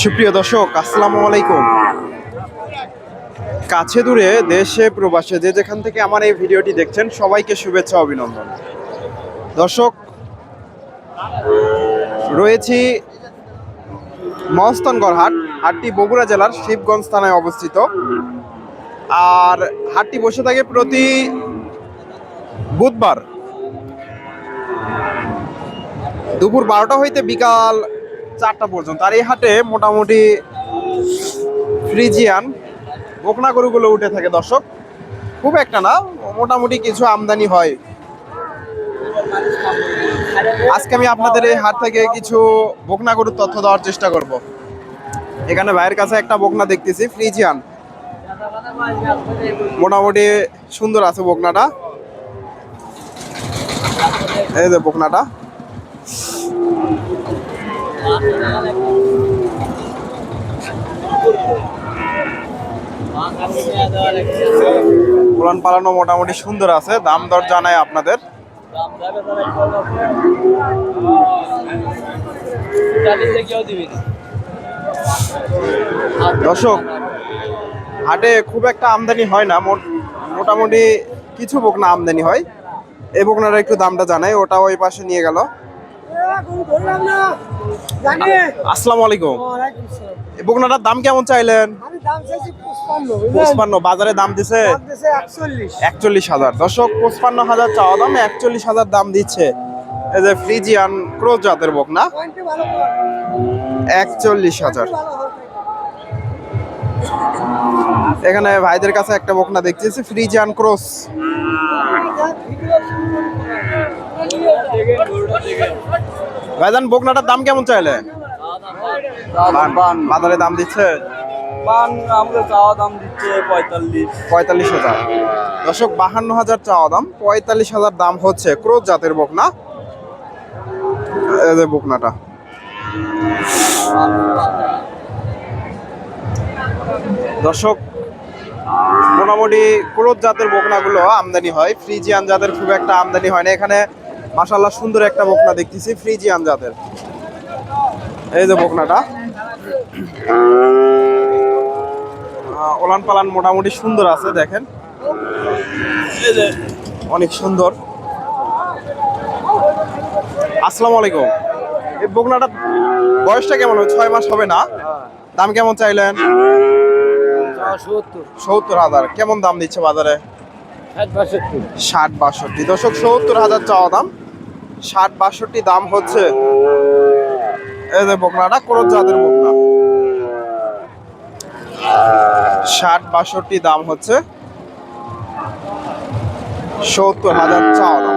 সুপ্রিয় দর্শক, আসসালামু আলাইকুম। কাছে দূরে দেশে প্রবাসে যে যেখান থেকে আমার এই ভিডিওটি দেখছেন, সবাইকে শুভেচ্ছা, অভিনন্দন। দর্শক, রয়েছি মহস্তানগড় হাট হাটটি বগুড়া জেলার শিবগঞ্জ থানায় অবস্থিত। আর হাটটি বসে থাকে প্রতি বুধবার। দুপুর বারোটা হইতে বিকাল চারটা পর্যন্ত। আর এই হাটে মোটামুটি ফ্রিজিয়ান বকনা গরুগুলো উঠে থাকে দর্শক। খুব একটা না, মোটামুটি কিছু আমদানি হয়। আজকে আমি আপনাদের এই হাট থেকে কিছু বকনা গরুর তথ্য দেওয়ার চেষ্টা করব। এখানে ভাইয়ের কাছে একটা বকনা দেখতেছি, ফ্রিজিয়ান। মোটামুটি সুন্দর আছে বকনাটা এই যে বকনাটা। উলান পালানো মোটামুটি সুন্দর আছে, দাম দর জানাই আপনাদের। দর্শক, হাটে খুব একটা আমদানি হয় না, মোট- মোটামুটি কিছু বকনা আমদানি হয়। এই বকনার একটু দামটা জানাই, ওটা ওই পাশে নিয়ে গেল। আসসালামু আলাইকুম। বকনাটার দাম কেমন চাইলেন? পঁচপান্ন, বাজারে দাম দিছে? একচল্লিশ হাজার। দর্শক, পঁচপান্ন হাজার চাওয়া দাম একচল্লিশ হাজার দাম দিচ্ছে। এই যে ফ্রিজিয়ান ক্রোজ জাতের বকনা। একচল্লিশ হাজার। এখানে ভাইদের কাছে একটা বকনা দেখতেছি, ফ্রিজিয়ান ক্রস ভাইজান বকনাটার দাম কেমন চাইলে? বাজারে দাম দিচ্ছে? চাওয়া দাম দিচ্ছে পঁয়তাল্লিশ। পঁয়তাল্লিশ হাজার। দর্শক বাহান্ন হাজার চাওয়া দাম পঁয়তাল্লিশ হাজার দাম হচ্ছে ক্রোজ জাতের বকনা। বকনাটা। দর্শক মোটামুটি জাতের বকনাগুলো আমদানি হয়। ফ্রিজিয়ান জাতের খুব একটা আমদানি হয় না। এখানে মাসাল্লাহ সুন্দর একটা বকনা দেখতেছি ফ্রিজিয়ান জাতের। এই যে বকনাটা। ওলান পালান মোটামুটি সুন্দর আছে দেখেন। অনেক সুন্দর। আসসালামু আলাইকুম। এই বকনাটা বয়সটা কেমন হবে? ছয় মাস হবে না? দাম কেমন চাইলেন? সত্তর। হাজার। কেমন দাম দিচ্ছে বাজারে? ষাট বাষট্টি। দশক সত্তর হাজার চাওয়া দাম। ষাট বাষট্টি দাম হচ্ছে। এই যে বকনাটা, করত জাতের বকনা। ষাট বাষট্টি দাম হচ্ছে। সত্তর হাজার চাওয়া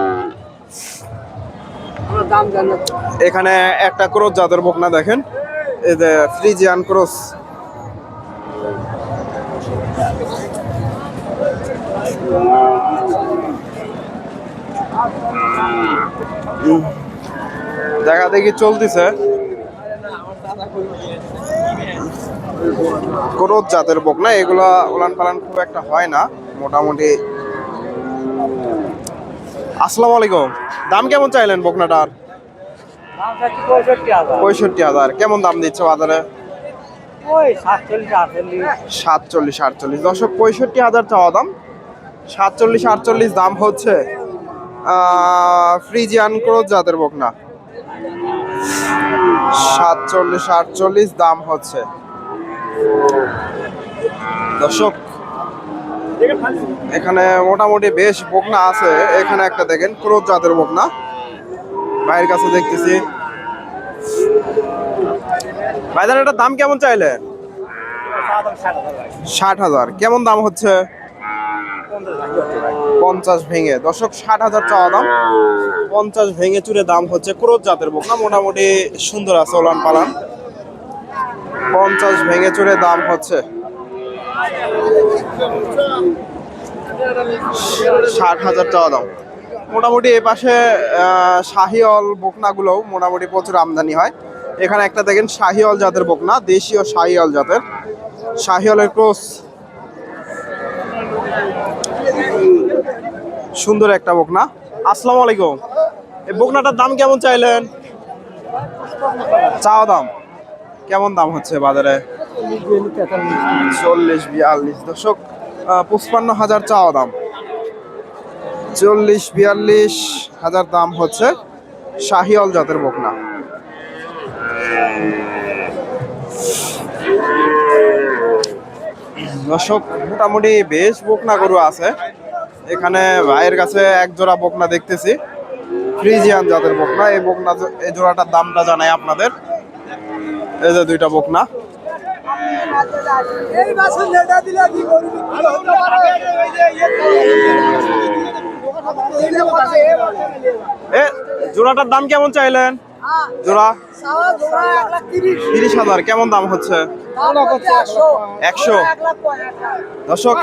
এখানে একটা ক্রোস জাতের বকনা দেখেন। এই যে ফ্রিজিয়ান ক্রস দেখা দেখি চলতেছে। ক্রোস জাতের বকনা এগুলা উলান পালান খুব একটা হয় না মোটামুটি। আসসালামু আলাইকুম। দাম কেমন চাইলেন বকনাটার? পঁয়ষট্টি হাজার। কেমন দাম দিচ্ছে বাজারে? ওই সাতচল্লিশ আটচল্লিশ। দশক পঁয়ষট্টি হাজার চাওয়া দাম। সাতচল্লিশ আটচল্লিশ দাম হচ্ছে। ফ্রিজিয়ান ক্রোজ জাতের বকনা। সাতচল্লিশ, আটচল্লিশ দাম হচ্ছে। দর্শক, এখানে মোটামুটি বেশ বকনা আছে। এখানে একটা দেখেন ক্রোজ জাতের বকনা। ভাইয়ের কাছে দেখতেছি। ভাইজান, এটার দাম কেমন চাইলে? ষাট হাজার। কেমন দাম হচ্ছে? পঞ্চাশ ভেঙে, দর্শক ষাট হাজার চাওয়া দাম। পঞ্চাশ ভেঙে চুরে দাম হচ্ছে ক্রোধ জাতের বোকা মোটামুটি সুন্দর আছে ওলান পালান। পঞ্চাশ ভেঙে চুরে দাম হচ্ছে ষাট হাজার টাকা দাম। মোটামুটি এ পাশে শাহিওল বকনাগুলোও মোটামুটি প্রচুর আমদানি হয়। এখানে একটা দেখেন শাহিওল জাতের বকনা, দেশীয় শাহিওল জাতের। শাহিওলের ক্রস। সুন্দর একটা বকনা। আসসালামু আলাইকুম। এই বকনাটার দাম কেমন চাইলেন? চাওয়া দাম। কেমন দাম হচ্ছে বাজারে? চল্লিশ বিয়াল্লিশ। দশক পঁচপান্ন হাজার চাওয়া দাম। চল্লিশ বিয়াল্লিশ হাজার দাম হচ্ছে শাহিওল জাতের বকনা। দর্শক, মোটামুটি বেশ বকনা গরু আছে। এখানে ভাইয়ের কাছে এক জোড়া বকনা দেখতেছি। ফ্রিজিয়ান জাতের বকনা। এই বকনা এই জোড়াটার দামটা জানাই আপনাদের। এই যে দুইটা বকনা। জোড়াটার দাম কেমন চাইলেন? জোড়া? তিরিশ হাজার কেমন দাম হচ্ছে? একশো। দর্শক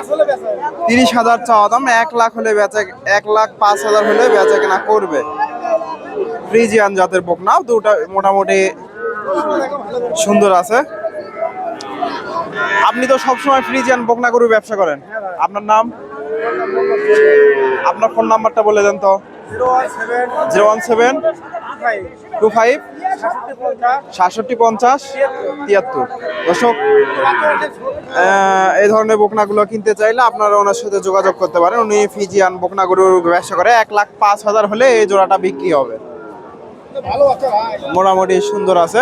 তিরিশ হাজার চাওয়া দাম এক লাখ হলে বেচা এক লাখ পাঁচ হাজার হলে বেচা কেনা করবে। ফ্রিজিয়ান জাতের বকনা দুটা মোটামুটি সুন্দর আছে। আপনি তো সবসময় ফ্রিজিয়ান বকনা গরু ব্যবসা করেন। আপনার নাম? আপনার ফোন নাম্বারটা বলে দেন তো। Zero one seven two five. সাতষট্টি পঞ্চাশ, তিয়াত্তর। দর্শক এই ধরনের বকনাগুলো কিনতে চাইলে আপনারা ওনার সাথে যোগাযোগ করতে পারেন। উনি ফিজিয়ান বকনা গরুর ব্যবসা করে এক লাখ পাঁচ হাজার হলে এই জোড়াটা বিক্রি হবে। মোটামুটি সুন্দর আছে।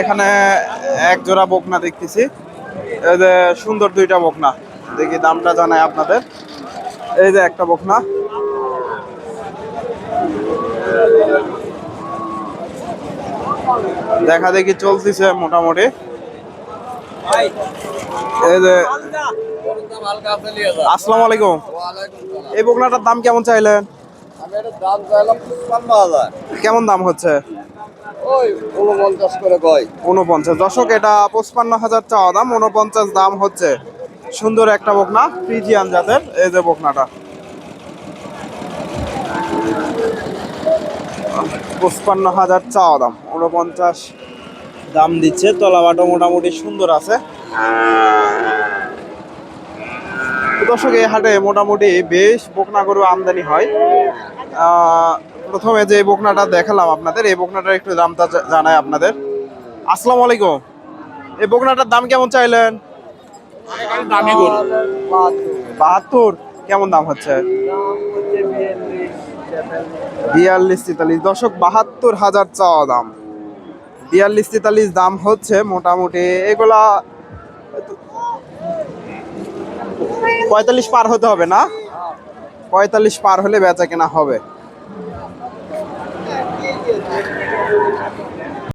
এখানে এক জোড়া বকনা দেখতেছি। সুন্দর দুইটা বকনা। দেখি দামটা জানাই আপনাদের। এই যে একটা বকনা। দেখা দেখি চলতেছে মোটামুটি। এই যে আসসালামু আলাইকুম। এই বকনাটার দাম কেমন চাইলেন? কেমন দাম হচ্ছে? উনপঞ্চাশ করে কয়। উনপঞ্চাশ দশক এটা পঁচপান্ন হাজার চাওয়া দাম উনপঞ্চাশ দাম হচ্ছে। সুন্দর একটা বকনা, ফ্রিজিয়ান জাতের, এই যে বকনাটা। পঁচপান্ন হাজার চাওয়া দাম উনপঞ্চাশ দাম দিচ্ছে, তলাবাটো মোটামুটি সুন্দর আছে। দর্শক, এই হাটে মোটামুটি বেশ বকনা গরু আমদানি হয়। প্রথমে যে বকনাটা দেখালাম আপনাদের, এই বকনাটার একটু দামটা জানাই আপনাদের। আসসালামু আলাইকুম। এই বকনাটার দাম কেমন চাইলেন? বাহাত্তর। কেমন দাম হচ্ছে? বিয়াল্লিশ তেতাল্লিশ। দশক বাহাত্তর হাজার চাওয়া দাম। বিয়াল্লিশ তেতাল্লিশ দাম হচ্ছে মোটামুটি এগুলা পঁয়তাল্লিশ পার হতে হবে না? পঁয়তাল্লিশ পার হলে বেচা কেনা হবে।